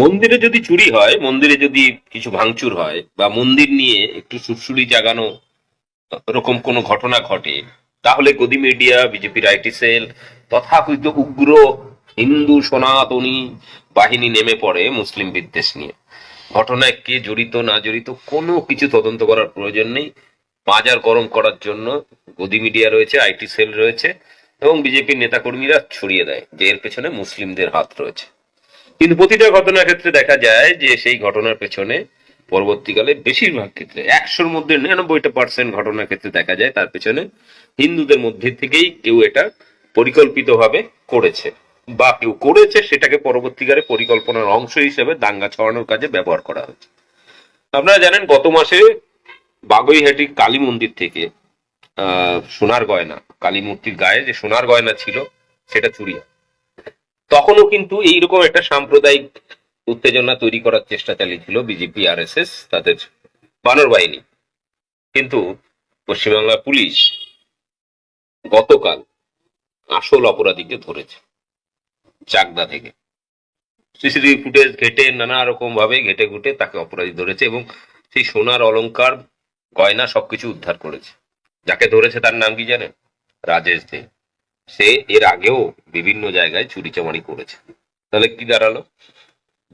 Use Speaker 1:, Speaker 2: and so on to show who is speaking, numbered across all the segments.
Speaker 1: মন্দিরে যদি চুরি হয়, মন্দিরে যদি কিছু ভাঙচুর হয়, বা মন্দির নিয়ে একটু সুরসুরি জাগানো এরকম কোনো ঘটনা ঘটে, তাহলে গদি মিডিয়া বিজেপির আইটি সেল, তথাকথিত উগ্র, হিন্দু, সনাতনী বাহিনী নেমে পড়ে মুসলিম বিদ্বেষ নিয়ে। ঘটনায় কে জড়িত, না জড়িত, কোনো কিছু তদন্ত করার প্রয়োজন নেই। বাজার গরম করার জন্য গদি মিডিয়া রয়েছে, আইটি সেল রয়েছে, এবং বিজেপির নেতাকর্মীরা ছড়িয়ে দেয়, যে এর পেছনে মুসলিমদের হাত রয়েছে। কিন্তু প্রতিটা ঘটনার ক্ষেত্রে দেখা যায় যে সেই ঘটনার পেছনে পরবর্তীকালে বেশিরভাগ ক্ষেত্রে একশোর মধ্যে নিরানব্বইটা পার্সেন্ট ঘটনার ক্ষেত্রে দেখা যায় তার পেছনে হিন্দুদের মধ্যে থেকেই কেউ এটা পরিকল্পিতভাবে করেছে বা কেউ করেছে সেটাকে পরবর্তীকালে পরিকল্পনার অংশ হিসেবে দাঙ্গা ছড়ানোর কাজে ব্যবহার করা হয়েছে। আপনারা জানেন গত মাসে বাগৈহাটি কালী মন্দির থেকে সোনার গয়না, কালী মূর্তির গায়ে যে সোনার গয়না ছিল, সেটা চুরি হয়। তখনও কিন্তু এইরকম একটা সাম্প্রদায়িক উত্তেজনা তৈরি করার চেষ্টা চালিয়েছিল বিজেপি আর এস এস তাদের বানর বাহিনী। কিন্তু পশ্চিমবাংলা পুলিশ গতকাল আসল অপরাধীকে ধরেছে, চাকদা থেকে। সিসিটিভি ফুটেজ ঘেটে নানা রকম ভাবে ঘেটে ঘুটে তাকে অপরাধী ধরেছে এবং সেই সোনার অলংকার, গয়না সবকিছু উদ্ধার করেছে। যাকে ধরেছে তার নাম কি জানেন? রাজেশ দে। সে এর আগেও বিভিন্ন জায়গায় চুরি চামারি করেছে। তাহলে কি দাঁড়াল?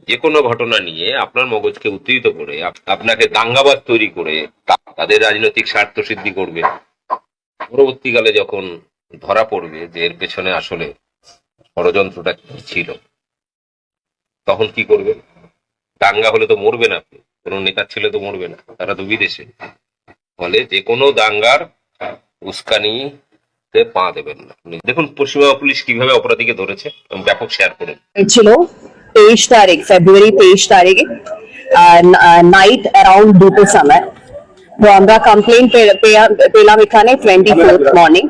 Speaker 1: যে কোনো ঘটনা নিয়ে আপনার মগজকে উত্তেজিত করে আপ- আপনাকে দাঙ্গাবাজ তৈরি করে তাদের রাজনৈতিক স্বার্থ সিদ্ধি করবে। পরবর্তীকালে যখন ধরা পড়বে যে এর পেছনে আসলে ষড়যন্ত্রটা কি ছিল, তখন কি করবে? দাঙ্গা হলে তো মরবেন আপনি, কোনো নেতার ছেলে তো মরবে না, তারা তো বিদেশে। ফলে যে কোনো দাঙ্গার উস্কানি পা দেবেন না। দেখুন, পশ্চিমবঙ্গ পুলিশ কীভাবে অপরাধীকে ধরেছে ব্যাপক শেয়ার করুন
Speaker 2: ছিল তেইশ তারিখ ফেব্রুয়ারি তেইশ তারিখে নাইট অ্যারাউন্ড দুটো সময়। তো আমরা কমপ্লেন পেলাম এখানে টোয়েন্টি ফোর্থ মর্নিং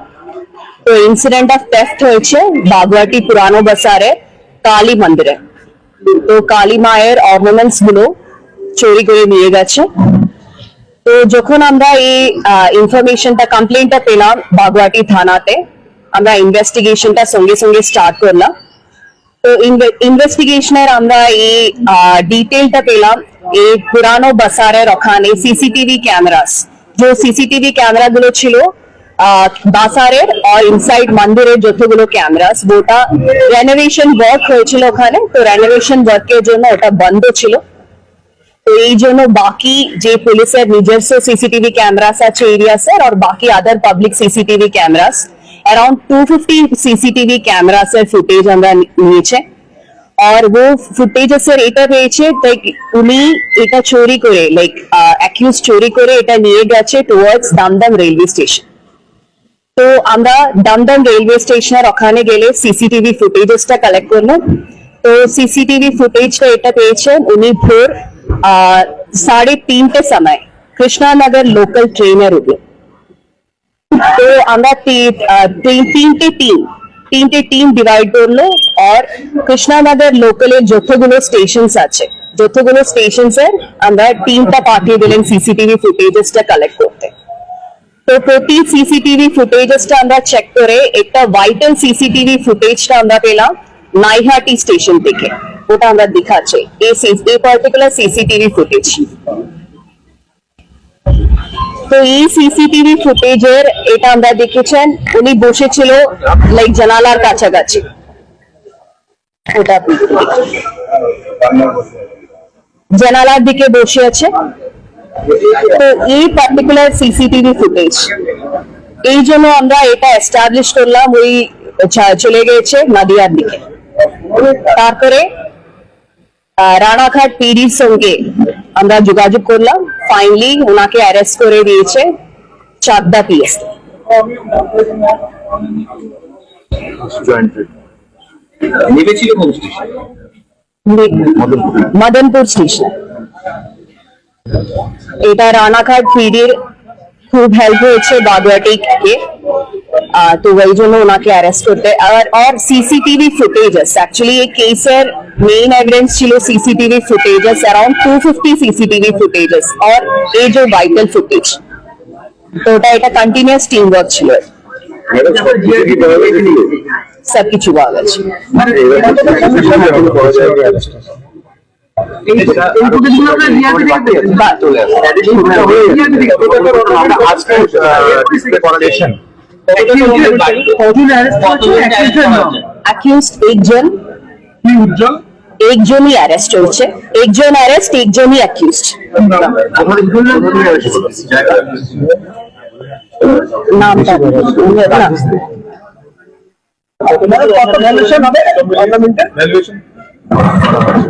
Speaker 2: তো ইনসিডেন্ট অফ টেস্ট হয়েছে বাগুয়াটি পুরানো বাজারে, কালী মন্দিরে। তো কালী মায়ের অর্নামেন্টসগুলো চুরি করে নিয়ে গেছে। তো যখন আমরা এই ইনফরমেশনটা কমপ্লেনটা পেলাম বাগুয়াটি থানাতে, আমরা ইনভেস্টিগেশনটা সঙ্গে সঙ্গে স্টার্ট করলাম। তো ইনভেস্টিগেশনের আমরা এই ডিটেলটা পেলাম, এই পুরানো বাসারের ওখানে সিসিটিভি ক্যামেরাস যে সিসিটিভি ক্যামেরা গুলো ছিল বাসারের আর ইনসাইড মন্দিরের যতগুলো ক্যামেরাস ওটা রেনোভেশন ওয়ার্ক হয়েছিল ওখানে। তো রেনোভেশন ওয়ার্কের জন্য ওটা বন্ধ ছিল। এই জন্য বাকি যে পুলিশের নিজস্ব সিসিটিভি ক্যামেরাস আছে এরিয়াসের আর বাকি other public CCTV cameras around two fifty CCTV ক্যামেরাসের footage আমরা নি- নিয়েছে। আর ও ফুটেজেসের এটা পেয়েছে লাইক উনি এটা চুরি করে লাইক অ্যাকিউজ চুরি করে এটা নিয়ে গেছে টুয়ার্ডস দামদম রেলওয়ে স্টেশন তো আমরা দমদম রেলওয়ে স্টেশনের ওখানে গেলে সিসিটিভি ফুটেজেসটা কালেক্ট করলাম। তো সিসিটিভি ফুটেজটা এটা পেয়েছেন উনি ভোর সাড়ে তিনটে সময় কৃষ্ণানগর লোকাল ট্রেনের উঠল তো আমরা তি- তিন- তিনটে টিম তিনটে টিম ডিভাইড করল আর কৃষ্ণানগর লোকালের যতগুলো স্টেশনস আছে, যতগুলো স্টেশনস এর আমরা টিমটা পাঠিয়ে দিলেন সিসিটিভি ফুটেজেসটা কালেক্ট করতে। তো প্রতি সিসিটিভি ফুটেজেসটা আমরা চেক করে একটা ভাইটাল সিসিটিভি ফুটেজটা আমরা পেলাম নাইহাটি স্টেশন থেকে। ওটা আমরা দেখাচ্ছি। এই এই পার্টিকুলার সিসিটিভি ফুটেজ তো এই সিসিটিভি ফুটেজের এটা আমরা দেখেছেন, উনি বসেছিল লাইক জানালার কাছাকাছি। ওটা। জানালার দিকে বসে আছে। তো এই পার্টিকুলার সিসিটিভি ফুটেজ এই জন্য আমরা এটা এস্টাবলিশ করলাম, ওই চলে গেছে, নদিয়ার দিকে। তারপরে রানাঘাট পিডির সঙ্গে আমরা যোগাযোগ করলাম। ফাইনালি ওনাকে অ্যারেস্ট করে দিয়েছে চাকদা পিএস। মদনপুর। স্টেশন এটা রানাঘাট পিডির খুব হেল্প হয়েছে বাগুয়াটিকে আহ, তো ওই জন্য ওনাকে অ্যারেস্ট করতে আর আর সিসিটিভি ফুটেজেস অ্যাকচুয়ালি এই কেসের মেইন এভিডেন্স ছিল CCTV footages around two fifty CCTV footages আর এই যে ভাইটাল ফুটেজ তো ওটা এটা কন্টিনিউয়াস টিম ওয়ার্ক ছিল সব কিছু পাওয়া গেছে বা-
Speaker 3: আজকে করেছেন
Speaker 2: অ্যাকিউজড একজন।
Speaker 3: উজ্জ্বল
Speaker 2: একজনই অ্যারেস্ট হয়েছে একজন অ্যারেস্ট একজনই অ্যাকিউজড নামটা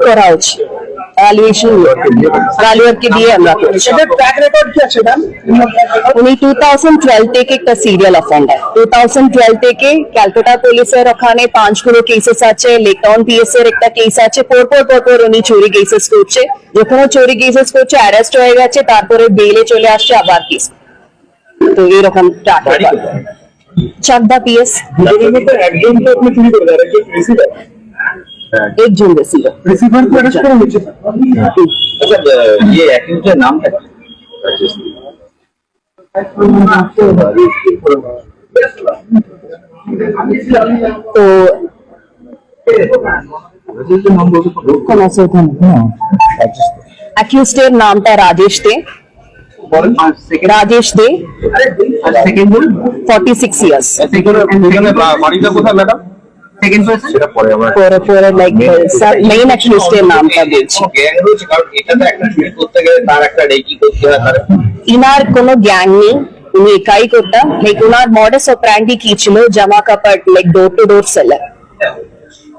Speaker 2: করা হচ্ছে। ভ্যালুয়েশন ভ্যালুয়ারকে দিয়ে আমরা করছি উনি টু থাউজেন্ড টুয়েলভ থেকে একটা serial offender two thousand twelve থেকে ক্যালকাটা পুলিশের ওখানে পাঁচগুলো কেসেস আছে লেকটাউন পিএস এর একটা কেস আছে পরপর পরপর উনি চুরি কেসেস করছে যখন ও চুরি কেসেস করছে অ্যারেস্ট হয়ে গেছে তারপরে বেলে চলে আসছে আবার কেস তো এরকম track record। চাকদা পিএস
Speaker 3: একজন তো আপনি চুরি করে দেন একজন রিসিভার
Speaker 2: একজন রেসিভার
Speaker 3: রিসিভার করে করা হয়েছে আচ্ছা ইয়ে অ্যাকিউজের নামটা কি?
Speaker 2: তো কোন আছে ওখানে অ্যাকিউজড এর নামটা রাজেশ দে
Speaker 3: বলেন
Speaker 2: রাজেশ দে
Speaker 3: সেকেন্ড বলুন
Speaker 2: ফর্টি সিক্স ইয়ার্স
Speaker 3: সেখানে বাড়িটা কোথায় ম্যাডাম সেকেন্ড পার্সন সেটা পরে আমরা
Speaker 2: পরে পরে লাইক মেইন অ্যাকিউজড এর নামটা বলছি
Speaker 3: গ্যাং রয়েছে কারণ এটা তো একটা চুরি করতে গেলে তার একটা রেকি করতে হয় তার
Speaker 2: ইনার কোনো গ্যাং নেই উনি একাই করতাম লাইক ওনার মডাস অপারেন্ডি কি ছিল জামা কাপড় like door to door seller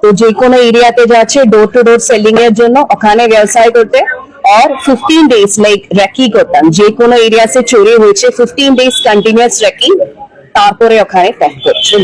Speaker 2: তো যে কোনো এরিয়াতে যাচ্ছে ডোর টু ডোর সেলিং এর জন্য ওখানে ব্যবসায় করতে और 15 डेज लाइक রেকি করতাম যে কোনো এরিয়া সে চুরি হয়েছে 15 ডেজ কন্টিনিউয়াস রেকি তারপরে ওখানে প্যাক করছে